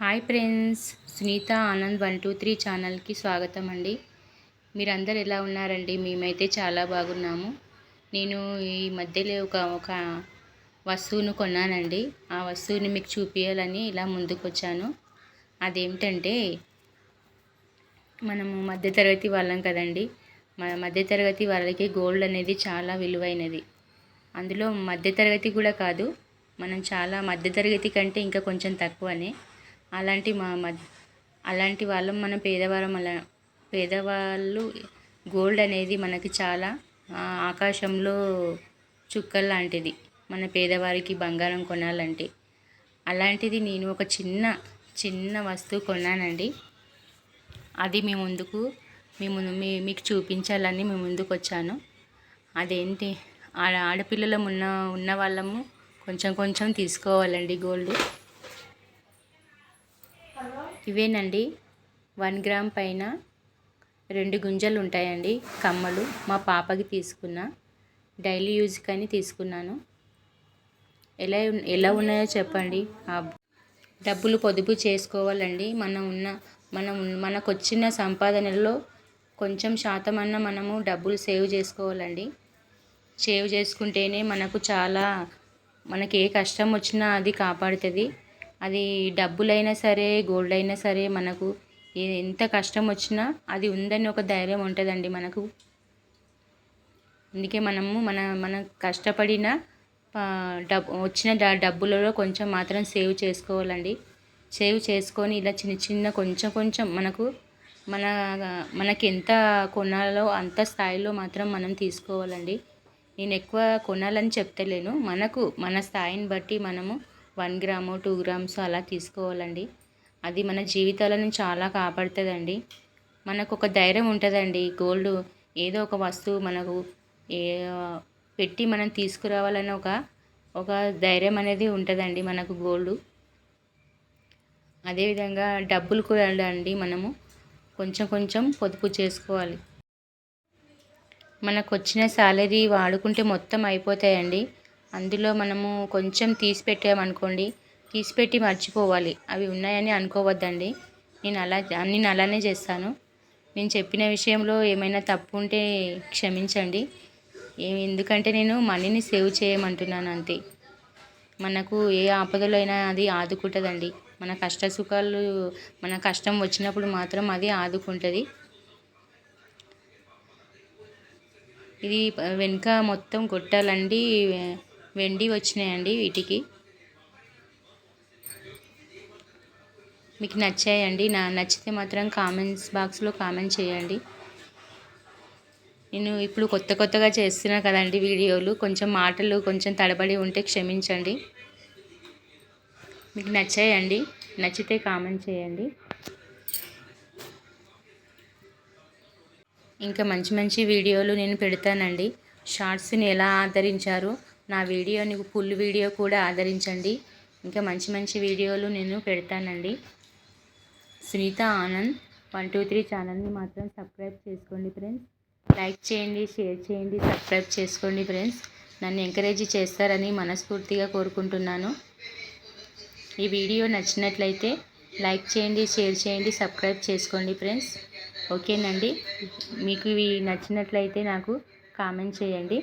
Hi friends Sunitha Anand one two three ఛానల్కి స్వాగతం అండి మీరందరు ఎలా ఉన్నారండి? మేమైతే చాలా బాగున్నాము. నేను ఈ మధ్యలో ఒక ఒక వస్తువును కొన్నానండి. ఆ వస్తువుని మీకు చూపించాలని ఇలా ముందుకు వచ్చాను అదేమిటంటే మనము మధ్యతరగతి వాళ్ళం కదండి. మన మధ్యతరగతి వాళ్ళకి గోల్డ్ అనేది చాలా విలువైనది. అందులో మధ్యతరగతి కూడా కాదు మనం చాలా మధ్యతరగతి కంటే ఇంకా కొంచెం తక్కువనే. అలాంటి మా మధ్య అలాంటి వాళ్ళం మన పేదవారం అలా పేదవాళ్ళు గోల్డ్ అనేది మనకి చాలా ఆకాశంలో చుక్కలు లాంటిది మన పేదవారికి బంగారం కొనాలంటే. అలాంటిది నేను ఒక చిన్న చిన్న వస్తువు కొన్నానండి. అది మీ ముందుకు మీ ముందు మీ మీకు చూపించాలని మీ ముందుకు వచ్చాను అదేంటి ఆడ ఆడపిల్లలం ఉన్న ఉన్న వాళ్ళము కొంచెం కొంచెం తీసుకోవాలండి గోల్డ్. ఇవేనండి. వన్ గ్రామ్ పైన రెండు గుంజలు ఉంటాయండి కమ్మలు మా పాపకి తీసుకున్న. డైలీ యూజ్కి అని తీసుకున్నాను. ఎలా ఎలా ఉన్నాయో చెప్పండి. డబ్బులు పొదుపు చేసుకోవాలండి. మనం ఉన్న మనం మనకొచ్చిన మనకు వచ్చిన సంపాదనలో కొంచెం శాతం అన్న మనము డబ్బులు సేవ్ చేసుకోవాలండి. సేవ్ చేసుకుంటేనే మనకు చాలా మనకి ఏ కష్టం వచ్చినా అది కాపాడుతుంది. అది డబ్బులైనా సరే గోల్డ్ అయినా సరే మనకు ఎంత కష్టం వచ్చినా అది ఉందని ఒక ధైర్యం ఉంటుందండి మనకు. అందుకే మనము మన మన కష్టపడిన డబ్బు డబ్ వచ్చిన డబ్బులలో కొంచెం మాత్రం సేవ్ చేసుకోవాలండి. సేవ్ చేసుకొని ఇలా చిన్న చిన్న కొంచెం కొంచెం మనకు మన మనకి ఎంత కొనాలో అంత స్థాయిలో మాత్రం మనం తీసుకోవాలండి. నేను ఎక్కువ కొనాలని చెప్తలేను. మనకు మన స్థాయిని బట్టి మనము వన్ గ్రాము టూ గ్రామ్స్ అలా తీసుకోవాలండి. అది మన జీవితాలను చాలా కాపాడుతుందండి. మనకు ఒక ధైర్యం ఉంటుందండి. గోల్డ్ ఏదో ఒక వస్తువు మనకు ఏ పెట్టి మనం తీసుకురావాలని ఒక ఒక ధైర్యం అనేది ఉంటుందండి మనకు గోల్డ్. అదేవిధంగా డబ్బులు కూడా అండి మనము కొంచెం కొంచెం పొదుపు చేసుకోవాలి. మనకు వచ్చిన శాలరీ వాడుకుంటే మొత్తం అయిపోతాయండి. అందులో మనము కొంచెం తీసి పెట్టామనుకోండి తీసిపెట్టి మర్చిపోవాలి. అవి ఉన్నాయని అనుకోవద్దండి. నేను అలా నేను అలానే చేస్తాను. నేను చెప్పిన విషయంలో ఏమైనా తప్పు ఉంటే క్షమించండి. ఎందుకంటే నేను మనీని సేవ్ చేయమంటున్నాను అంతే. మనకు ఏ ఆపదలో అయినా అది ఆదుకుంటుందండి. మన కష్ట సుఖాలు మన కష్టం వచ్చినప్పుడు మాత్రం అది ఆదుకుంటుంది. ఇది వెనుక మొత్తం కొట్టాలండి. వెండి వచ్చినాయండి వీటికి. మీకు నచ్చాయండి. నా నచ్చితే మాత్రం కామెంట్స్ బాక్స్లో కామెంట్ చేయండి. నేను ఇప్పుడు కొత్త కొత్తగా చేస్తున్నా కదండి వీడియోలు. కొంచెం మాటలు కొంచెం తడబడి ఉంటే క్షమించండి. మీకు నచ్చాయండి? నచ్చితే కామెంట్ చేయండి. ఇంకా మంచి మంచి వీడియోలు నేను పెడతానండి. షార్ట్స్ని ఎలా ఆదరించారు? నా వీడియోని ఫుల్ వీడియో కూడా ఆదరించండి. ఇంకా మంచి మంచి వీడియోలు నేను పెడతానండి. Sunitha Anand one two three ఛానల్ని మాత్రం సబ్స్క్రైబ్ చేసుకోండి ఫ్రెండ్స్. లైక్ చేయండి షేర్ చేయండి సబ్స్క్రైబ్ చేసుకోండి ఫ్రెండ్స్. నన్ను ఎంకరేజ్ చేస్తారని మనస్ఫూర్తిగా కోరుకుంటున్నాను. ఈ వీడియో నచ్చినట్లయితే లైక్ చేయండి షేర్ చేయండి సబ్స్క్రైబ్ చేసుకోండి ఫ్రెండ్స్. ఓకేనండి. మీకు ఇవి నచ్చినట్లయితే నాకు కామెంట్ చేయండి.